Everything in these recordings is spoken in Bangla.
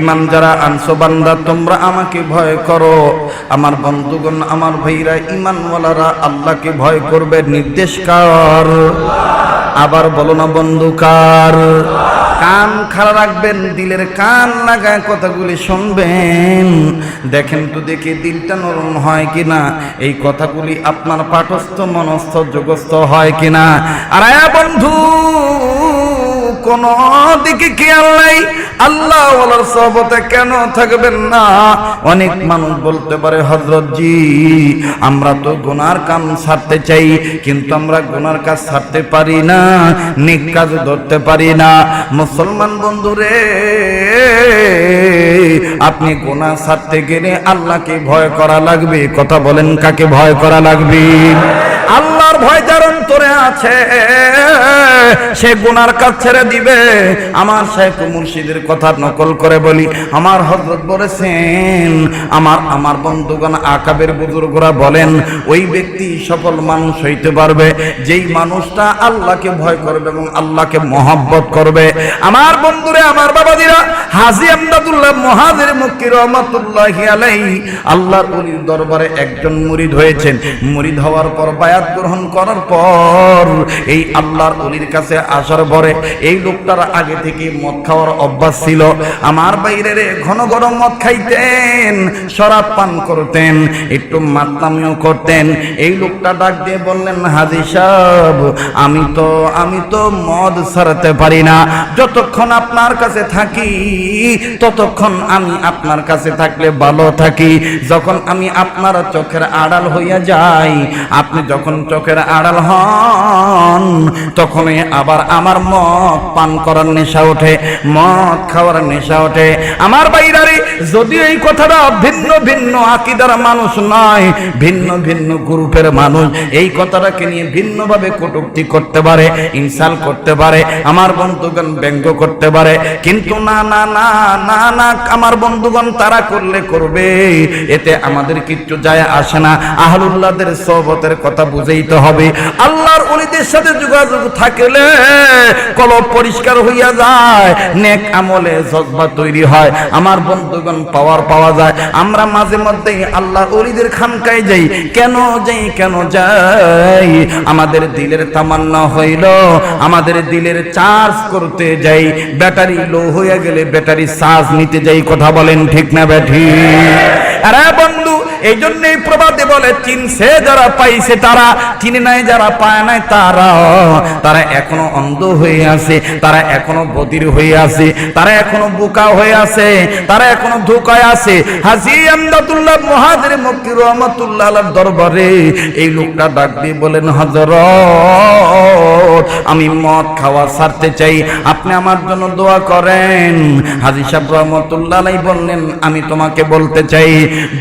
ইমান যারা আনছো বান্দা, তোমরা আমাকে ভয় করো। আমার বন্ধুগণ, আমার ভাইরা, ইমানওয়ালারা আল্লাহকে ভয় করবে, নির্দেশ কার? আবার বলো না, বন্ধু কার? কান খাড়া রাখবেন, দিলের কান লাগায় কথাগুলি শুনবেন। দেখেন তো দেখি দিলটা নরম হয় কিনা, এই কথাগুলি আপনার পাঠস্থ মনস্থ, যোগস্থ হয় কিনা। আর বন্ধু কোন দিকে খেয়াল নাই। আল্লাহ ওয়ালার সহবতে কেন থাকবেন না? অনেক মানুষ বলতে পারে হজরত জি, আমরা তো গুনার কাম ছাড়তে চাই, কিন্তু আমরা গুনার কাজ ছাড়তে পারি না, নিক কাজ ধরতে পারি না। মুসলমান বন্ধুরে, আপনি গুনাহ ছাড়তে গেলে আল্লাহকে ভয় করা লাগবে। কথা বলেন কাকে ভয় করা লাগবে? আল্লাহর ভয় যার অন্তরে আছে। সে গুনার কাজ ছেড়ে দিবে। আমার শেখ মুর্শিদের কথা নকল করে বলি, আমার হজরত বলেছেন, আমার আমার বন্ধুগণ আকাবের বুজুর্গরা বলেন, ওই ব্যক্তি সফল মানুষ হইতে পারবে। যেই মানুষটা আল্লাহকে ভয় করবে এবং আল্লাহকে মহব্বত করবে। আমার বন্ধুরে, আমার বাবাজিরা, হাজি আমদাদুল্লাহ মহাজির মুক্তি রহমতুল্লাহ আল্লাহর দরবারে একজন মুরিদ হয়েছেন। মুরিদ হওয়ার পর বায়াত গ্রহণ করার পর এই আল্লাহর অলির কাছে আসার পরে এই লোকটার আগে থেকে মদ খাওয়ার অভ্যাস ছিল। আমার বাইরে রে ঘন ঘন মদ খাইতেন, শরাব পান করতেন, একটু মাতলামিও করতেন। এই লোকটা ডাক দিয়ে বললেন, হাজি সাহেব, আমি তো আমি তো মদ ছাড়তে পারি না। যতক্ষণ আপনার কাছে থাকি, ততক্ষণ আমি আপনার কাছে থাকলে ভালো থাকি। যখন আমি আপনার চোখের আড়াল হইয়া যাই, আপনি যখন চোখের আড়াল হন, তখনই আবার আমার মদ পান করার নেশা ওঠে, মদ খাওয়ার নেশা ওঠে। আমার বাইরারে যদি এই কথাটা ভিন্ন ভিন্ন আকিদার মানুষ নয়, ভিন্ন ভিন্ন গ্রুপের মানুষ, এই কথাটাকে নিয়ে ভিন্নভাবে কটুক্তি করতে পারে, ইনসাল করতে পারে, আমার বন্ধুগণ ব্যঙ্গ করতে পারে। কিন্তু না না না না না, আমার বন্ধুগণ তারা করলে করবে, এতে আমাদের কিচ্ছু যায় আসে না। আহলুল্লাহদের সহবতের কথা বুঝেইতে হবে। আল্লাহর অলিদের সাথে যোগাযোগ থাকলে কলব পরিষ্কার হইয়া যায়, নেক আমলে জজবা তৈরি হয়, আমার বন্ধুগণ পাওয়ার পাওয়া যায়। আমরা মাঝে মধ্যে আল্লাহর অলিদের খানকায় যাই, কেন যাই কেন যাই? আমাদের দিলের তামান্না হইল, আমাদের দিলের চার্জ করতে যাই, ব্যাটারি লো হয়ে গেলে ব্যাটারি চার্জ নিতে যাই, কথা বলেন ঠিক না ব্যাঠি? আরে বন্ধু এই জন্যই প্রবাদে বলে চিনছে যারা পাইছে তারা চিনে নাই, যারা পায় নাই, তারা তারা এখনও অন্ধ হয়ে আছে, তারা এখনও বদির হয়ে আছে, তারা এখনও বোকা হয়ে আছে, তারা এখনও ধোকায় আছে। হাজি আমদাদুল্লাহ মহাজির মক্কি রহমতুল্লাহ দরবারে এই লোকটা ডাক দিয়ে বলেন হজরত আমি মদ খাওয়া ছাড়তে চাই, আপনি আমার জন্য দোয়া করেন। হাজি সাহেব রহমতুল্লাহ বললেন, আমি তোমাকে বলতে চাই,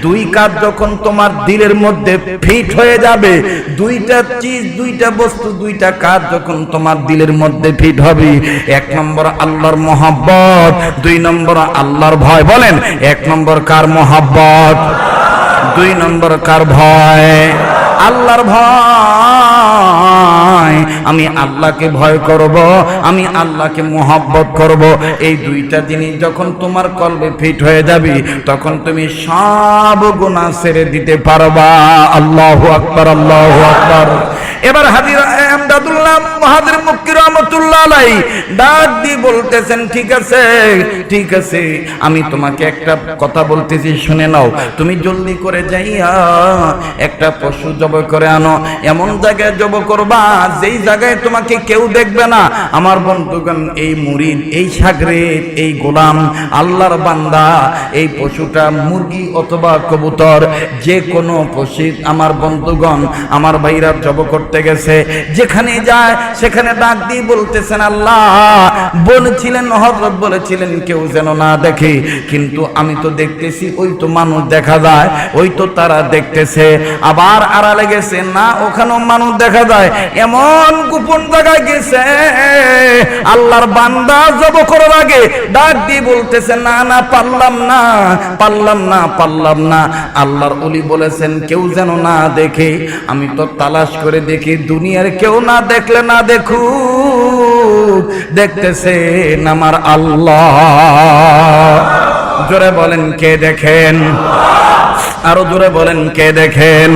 দুই কাজ যখন তোমার দিলের মধ্যে ফিট হয়ে যাবে দুইটা চিজ, দুইটা বস্তু, দুইটা কাজ যখন তোমার দিলের মধ্যে ফিট হবে, এক নম্বর আল্লাহর মহাব্বত, দুই নম্বর আল্লাহর ভয়, বলেন, এক নম্বর কার মহাব্বত? দুই নম্বর কার ভয়? আল্লাহর ভয়। আমি আল্লাহকে ভয় করব, আমি আল্লাহকে মোহাব্বত করব। এই দুইটা জিনিস যখন তোমার কলবে ফিট হয়ে যাবে, তখন তুমি সব গুণা ছেড়ে দিতে পারবা। আল্লাহ আকবার আল্লাহ আকবার। এবার হাজির আমদাদুল্লাহ মহাজির মুক্তি রহমতুল্লাহ আলাই। ডাক দিয়ে বলতেছেন, ঠিক আছে ঠিক আছে, আমি তোমাকে একটা কথা বলতেছি, শুনে নাও। তুমি জলদি করে যাইয়া একটা পশু জব করে আনো। এমন জায়গায় জব করবা, যেই জায়গায় তোমাকে কেউ দেখবে না। আমার বন্ধুগণ, এই মুরিদ এই সাগরে এই গোলাম, আল্লাহর বান্দা, এই পশুটা মুরগি অথবা কবুতর যে কোনো পশু আমার বন্ধুগণ, আমার ভাইরা জব করতে গেছে। যেখানে যায় সেখানে ডাক দিয়ে বলতেছেন, আল্লাহ, বলেছিলেন হজরত বলেছিলেন, কেউ যেন না দেখে। কিন্তু আমি তো দেখতেছি, ওই তো মানুষ দেখা যায়, ওই তো তারা দেখতেছে। আবার আড়ালে গেছে না, ওখানেও মানুষ দেখা যায়। এমন গোপন জায়গায় গেছে, আল্লাহর বান্দা জব করার আগে ডাক দিয়ে বলতেছে, না না, পারলাম না পারলাম না পারলাম না। আল্লাহর অলি বলেছেন, কেউ যেন না দেখে, আমি তো তালাশ করে দেখি, দুনিয়ার কেউ না দেখলে না দেখু দেখতেছেন আমার আল্লাহ। জোরে বলেন কে দেখেন? আরও জোরে বলেন, কে দেখেন?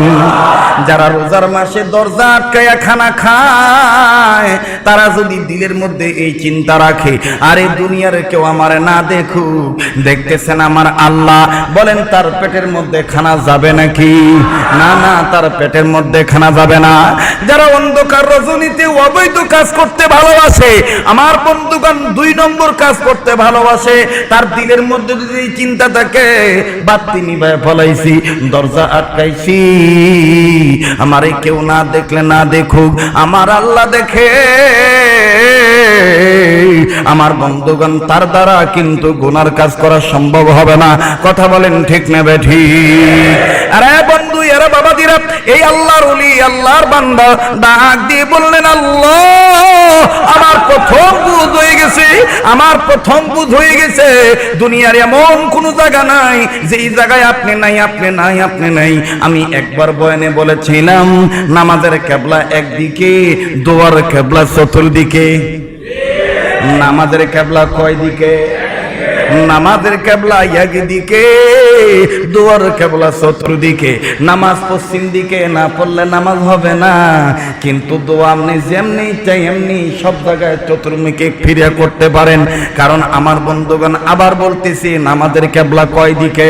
যারা রোজার মাসে দরজা আটকায়া খানা খায়, তারা যদি দিলের মধ্যে এই চিন্তা রাখে, আরে দুনিয়ার কেউ আমার না দেখুক, দেখতেছেন আমার আল্লাহ, বলেন তার পেটের মধ্যে খানা যাবে নাকি? না না, তার পেটের মধ্যে খানা যাবে না। যারা অন্ধকার রজনীতে অবৈধ কাজ করতে ভালোবাসে, আমার বন্ধুগণ দুই নম্বর কাজ করতে ভালোবাসে, তার দিলের মধ্যে যদি চিন্তা থাকে বাত্তি নিভায় ফলাইছি। দরজা আটকাইছি। আমারে কেউ না দেখলে না দেখুক আমার আল্লাহ দেখে। আমার বন্ধুগণ, তার দ্বারা কিন্তু গুনার কাজ করা সম্ভব হবে না। কথা বলেন ঠিক নেবে ঠিক? আরে বন্ধু, এরা বাবা দিরা এই আল্লাহর উলি আল্লাহর বান্দা ডাক দিয়ে বললেন, আল্লাহ, আমার প্রথম বুধ হয়ে গেছে, আমার প্রথম বুধ হয়ে গেছে। দুনিয়ার এমন কোন জায়গা নাই, যেই জায়গায় আপনি নাই আপনি নাই আপনি নাই। আমি একবার বয়ানে বলেছিলাম, নামাজের কেবলা একদিকে, দোয়ার কেবলা চতুর্দিকে। নামাজের কেবলা কয় দিকে? নামাজের কেবলা একদিকে দুয়ার কেবলা চতুর্দিকে নামাজ পশ্চিম দিকে, না পড়লে নামাজ হবে না। কিন্তু দোয়া আপনি যেমনি চাই, এমনি সব জায়গায় চতুর্মুখে ফিরে করতে পারেন। কারণ আমার বন্ধুগণ আবার বলতেছি, নামাজের কেবলা কয় দিকে?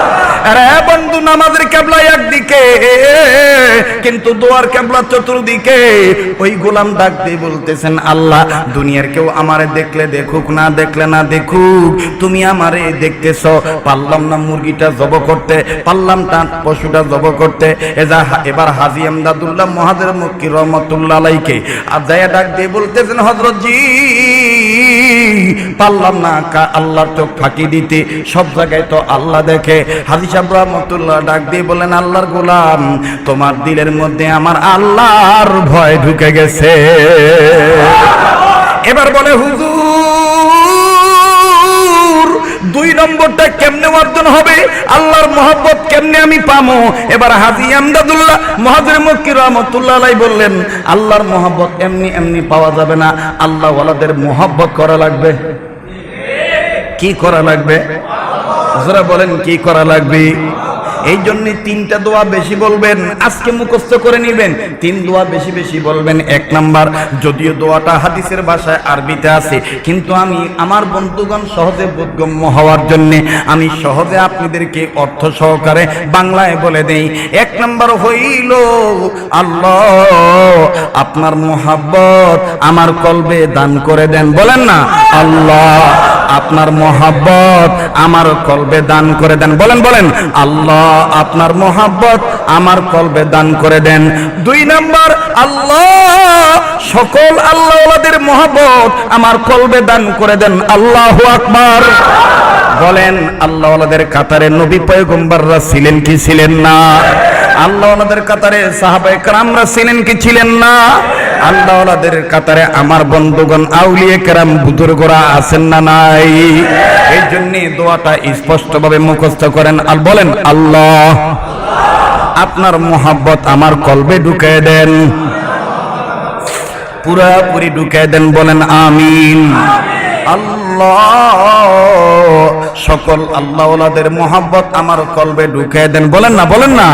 আরে বন্ধু, নামাজের কেবলা একদিকে, কিন্তু দোয়ার চতুর্দিকে। ওই গোলাম ডাক দিয়ে বলতেছেন, আল্লাহ, দুনিয়ার কেউ আমারে দেখলে দেখুক না দেখলে না দেখুক। তুমি আমারে দেখতেছ। পারলাম না মুরগিটা জব করতে, পারলাম পশুটা জব করতে। এজা এবার হাজি আমদাদুল্লাহ মহাদের মুক্তি রহমতুল্লাহ আলাইকে। আর ডাক দিয়ে বলতেছেন হজরত জি পারলাম না আল্লাহর চোখ ফাঁকি দিতে। সব জায়গায় তো আল্লাহ দেখে। হাদিসা রহমতুল্লাহ ডাক দিয়ে বলেন আল্লাহর গোলাম, তোমার দিলের মধ্যে আমার আল্লাহর ভয় ঢুকে গেছে। এবার বলে, হুজুর দুই নম্বরটা কেমনে অর্জন হবে? আল্লাহর মহব্বত কেমনে আমি পামো? এবার হাজি আমদাদুল্লাহ মহাজির মক্কি রহমতুল্লাহ বললেন, আল্লাহর মহব্বত এমনি এমনি পাওয়া যাবে না। আল্লাহ ওয়ালাদের মহব্বত করা লাগবে। কি করা লাগবে? বলেন, কি করা লাগবে? এই জন্য তিনটা দোয়া বেশি বলবেন, আজকে মুখস্থ করে নিবেন। তিন দোয়া বেশি বেশি বলবেন, এক নাম্বার, যদিও দোয়াটা হাদিসের ভাষায় আরবিতে আছে, কিন্তু আমি আমার বন্ধুগণ সহজে বোধগম্য হওয়ার জন্য আমি সহজে আপনাদেরকে অর্থ সহকারে বাংলায় বলে দেই। এক নাম্বার হইল, আল্লাহ আপনার মোহাব্বত আমার কলবে দান করে দেন। বলেন না, আল্লাহ আপনার মোহাব্বত আমার কলবে দান করে দেন। বলেন বলেন, আল্লাহ আপনার মোহাব্বত আমার কলবে দান করে দেন। দুই নাম্বার, আল্লাহ, সকল আল্লাহদের মোহাব্বত আমার কলবে দান করে দেন। আল্লাহ আকবার। বলেন আল্লাহদের কাতারে নবী পয়গম্বররা ছিলেন কি ছিলেন না? আল্লাহ ওনাদের কাতারে সাহাবায়ে কেরামরা ছিলেন কি ছিলেন না? আল্লাহ ওনাদের কাতারে আমার বন্ধুগণ আউলিয়ে কেরাম বুজুর্গরা আছেন না নাই? এই জন্য দোয়াটা স্পষ্টভাবে মুখস্থ করেন আর বলেন, আল্লাহ, আপনার মোহাব্বত আমার কলবে ঢুকে দেন। পুরাপুরি ঢুকে দেন, বলেন, আমিন। আল্লাহ, সকল আল্লাহদের মোহাব্বত আমার কলবে ঢুকে দেন। বলেন না বলেন না।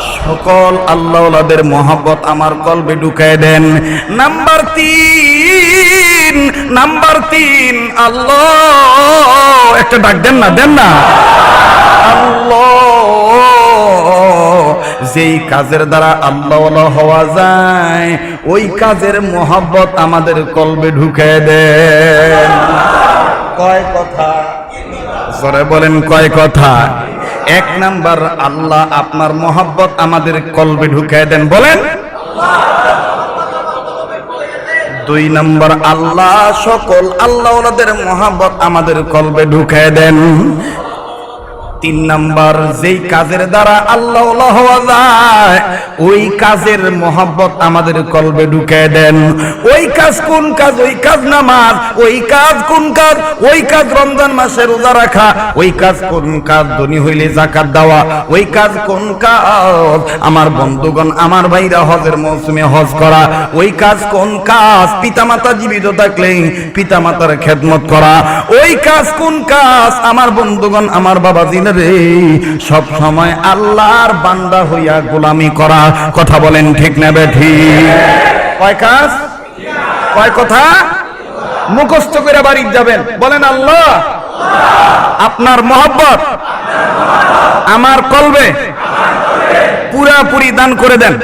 সকল আল্লাহদের মোহাব্বত আমার কলবে ঢুকে দেন। নাম্বার তিন নাম্বার তিন, আল্লাহ। একটা ডাক দেন না দেন না। আল্লাহ। যেই কাজের দ্বারা আল্লাহ হওয়া যায়, ওই কাজের মোহাব্বত আমাদের কলবে ঢুকে দেন। কয় কথা? বলেন কয় কথা? এক নাম্বার, আল্লাহ আপনার মহাব্বত আমাদের কলবে ঢুকায় দেন, বলেন। দুই নম্বর, আল্লাহ সকল আল্লাহ ওনাদের মহাব্বত আমাদের কলবে ঢুকায় দেন। তিন নাম্বার, যেই কাজের দ্বারা আল্লাহ হওয়া যায়, ওই কাজের মোহাব্বত আমাদের কলবে ঢুকে দেন। ওই কাজ কোন কাজ? ওই কাজ নামাজ। ওই কাজ কোন কাজ? ওই কাজ রমজান মাসে রোজা রাখা। ওই কাজ কোন কাজ? ধনী হইলে জাকাত দেওয়া। ওই কাজ কোন কাজ? আমার বন্ধুগণ, আমার ভাইরা হজের মৌসুমে হজ করা। ওই কাজ কোন কাজ? পিতামাতা জীবিত থাকলে পিতামাতার খেদমত করা। ওই কাজ কোন কাজ? আমার বন্ধুগণ, আমার বাবা দিন রে সব সময় আল্লাহর বান্দা হইয়া গোলামি করা। কথা বলেন ঠিক নেবে ঠিক কয় কাজ? কয় কথা? মুখস্থ করে বাড়ি যাবেন। বলেন আল্লাহ, আপনার মহব্বত আমার কলবে পুরাপুরি দান করে দেন।